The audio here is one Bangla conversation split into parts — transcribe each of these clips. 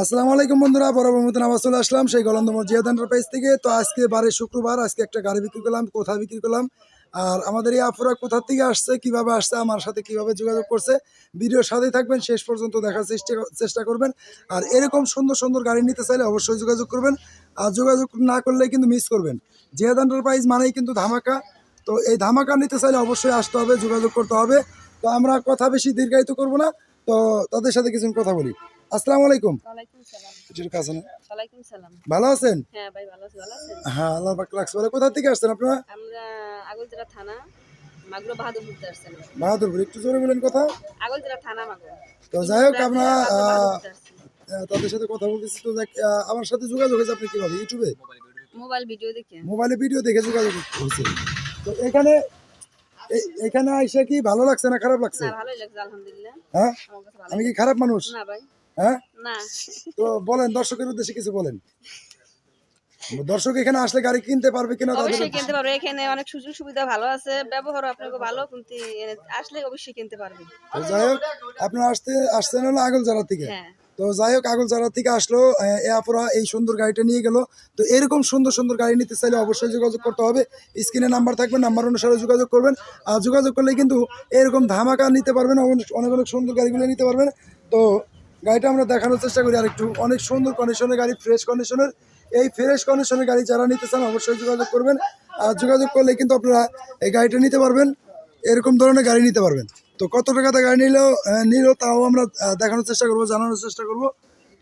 আসসালামু আলাইকুম বন্ধুরা বরাবর মতন আবার চলে আসলাম সেই গলন্দমর জিয়াদ এন্টারপ্রাইজ থেকে। তো আজকে বারে শুক্রবার, আজকে একটা গাড়ি বিক্রি করলাম কোথায় বিক্রি করলাম, আর আমাদের এই আফুরা কোথা থেকে আসছে, কীভাবে আসছে, আমার সাথে কীভাবে যোগাযোগ করছে, ভিডিওর সাথেই থাকবেন, শেষ পর্যন্ত দেখার চেষ্টা চেষ্টা করবেন। আর এরকম সুন্দর সুন্দর গাড়ি নিতে চাইলে অবশ্যই যোগাযোগ করবেন, আর যোগাযোগ না করলে কিন্তু মিস করবেন। জিয়াদ এন্টারপ্রাইজ মানেই কিন্তু ধামাকা, তো এই ধামাকা নিতে চাইলে অবশ্যই আসতে হবে, যোগাযোগ করতে হবে। তো আমরা কথা বেশি দীর্ঘায়িত করব না, তো তাদের সাথে কিছু কথা বলি। আসসালামু আলাইকুম। ভালো আছেন? হ্যাঁ ভালো আছি ভালো আছেন? হ্যাঁ আল্লাহ কোথা থেকে আসছেন আপনারা? আমরা থানা বাহাদুরপুর একটু জোরে বলেন কথা। থানা তো যাই হোক আমরা তাদের সাথে কথা বলতেছি। তো আমার সাথে যোগাযোগ হয়েছে আপনি কীভাবে? ইউটিউবে? মোবাইল ভিডিও দেখে। মোবাইলে ভিডিও দেখে যোগাযোগ হয়েছে। তো এখানে এখানে আইসা কি ভালো লাগছে না খারাপ লাগছে? ভালোই লাগছে আলহামদুলিল্লাহ। হ্যাঁ? আমি কি খারাপ মানুষ? না ভাই। হ্যাঁ? তো বলেন দর্শকের উদ্দেশ্যে কিছু বলেন। দর্শক এখানে আসলে গাড়ি কিনতে পারবে কিনা অবশ্যই কিনতে পারবে। এখানে অনেক সুযোগ সুবিধা ভালো আছে ব্যবহার আপনাকে ভালো কিন্তু আসলে অবশ্যই কিনতে পারবে। যাই হোক আপনারা আসতে আসছেন হলো আগল জারা থেকে। হ্যাঁ। তো যাই হোক আগল জারা থেকে আসলো আহ, এ আপুরা এই সুন্দর গাড়িটা নিয়ে গেল। তো এরকম সুন্দর সুন্দর গাড়ি নিতে চাইলে অবশ্যই যোগাযোগ করতে হবে। স্ক্রিনে নাম্বার থাকবে নাম্বার অনুসারে যোগাযোগ করবেন। আর যোগাযোগ করলে কিন্তু এরকম ধামাকা নিতে পারবেন অনেক অনেক সুন্দর গাড়িগুলো নিতে পারবেন। তো গাড়িটা আমরা দেখানোর চেষ্টা করি আরেকটু অনেক সুন্দর কন্ডিশনের গাড়ি ফ্রেশ কন্ডিশনের এই ফ্রেশ কন্ডিশনের গাড়ি যারা নিতে চান অবশ্যই যোগাযোগ করবেন। আর যোগাযোগ করলে কিন্তু আপনারা এই গাড়িটা নিতে পারবেন, এরকম ধরনের গাড়ি নিতে পারবেন। তো কত টাকাতে গাড়ি নিলেও নিলেও তাও আমরা দেখানোর চেষ্টা করব, জানানোর চেষ্টা করব।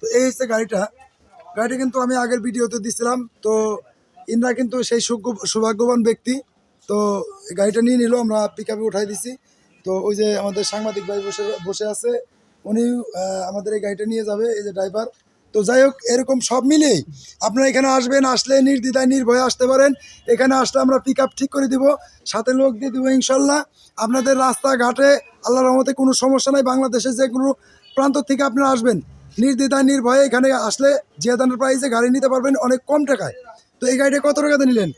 তো এই হচ্ছে গাড়িটা। গাড়িটা কিন্তু আমি আগের ভিডিওতে দিছিলাম। তো ইনরা কিন্তু সেই সৌভাগ্য- সৌভাগ্যবান ব্যক্তি। তো গাড়িটা নিয়ে নিল, আমরা পিক আপে উঠাই দিছি। তো ওই যে আমাদের সাংবাদিক ভাই বসে বসে আছে। উনি আমাদের এই গাড়িটা নিয়ে যাবে, এই যে ড্রাইভার তো যাই হোক, এরকম সব মিলেই আপনারা এখানে আসবেন, আসলে নির্দ্বিধায়, নির্ভয়ে আসতে পারেন। এখানে আসলে আমরা পিক ঠিক করে দিব, সাথে লোক দিয়ে দেবো, ইনশাল্লাহ। আপনাদের রাস্তাঘাটে আল্লাহর রহমতে কোনো সমস্যা নাই বাংলাদেশে যে কোনো প্রান্ত থেকে আপনারা আসবেন। নির্দ্বিধায়, নির্ভয়ে এখানে আসলে জিয়াদানের প্রাইসে গাড়ি নিতে পারবেন অনেক কম টাকায়। তো এই গাড়িটা কত টাকাতে নিলেন?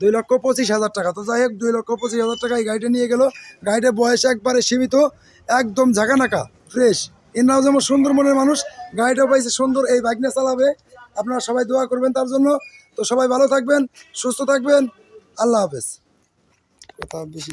দুই লক্ষ পঁচিশ হাজার টাকা। তো যাই হোক, দুই লক্ষ পঁচিশ হাজার টাকা এই গাড়িটা নিয়ে গেল। গাড়িটার বয়স একবারে সীমিত, একদম ঝাঁকানাকা ফ্রেশ এনারাও যেমন সুন্দর মনের মানুষ। গাড়িটাও পাইছে সুন্দর, এই বাইক নিয়ে চালাবে। আপনারা সবাই দোয়া করবেন তার জন্য। তো সবাই ভালো থাকবেন, সুস্থ থাকবেন। আল্লাহ হাফেজ। কথা বেশি